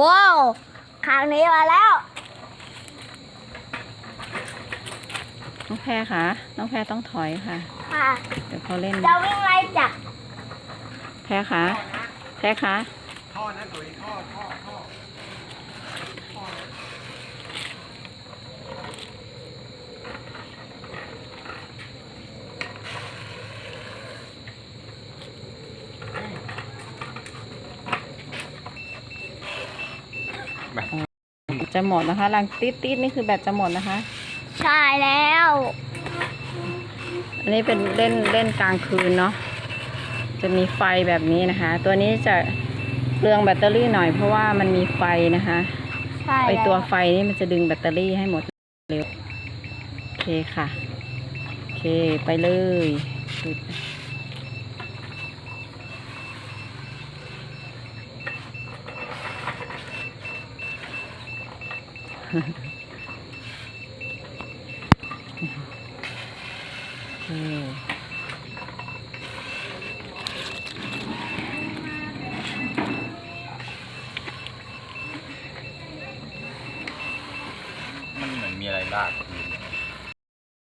ว้าวครั้งนี้มาแล้ว น้องแพรคะน้องแพรต้องถอยค่ะ ค่ะ เดี๋ยวเขาเล่น จะวิ่งไล่จับแพรคะแพรคะท่อนะตัวนี้ท่อท่อท่อ จะหมดนะคะรังติดติดๆนี่คือแบตจะหมดนะคะ ใช่แล้ว อันนี้เป็นเล่นเล่นกลางคืนเนาะ จะมีไฟแบบนี้นะคะ ตัวนี้จะเปลืองแบตเตอรี่หน่อยเพราะว่ามันมีไฟนะคะใช่ไอแล้วตัวไฟนี่มันจะดึงแบตเตอรี่ให้หมดเร็ว โอเคค่ะ โอเคไปเลยสุดโอเค มันเหมือนมีอะไรลาก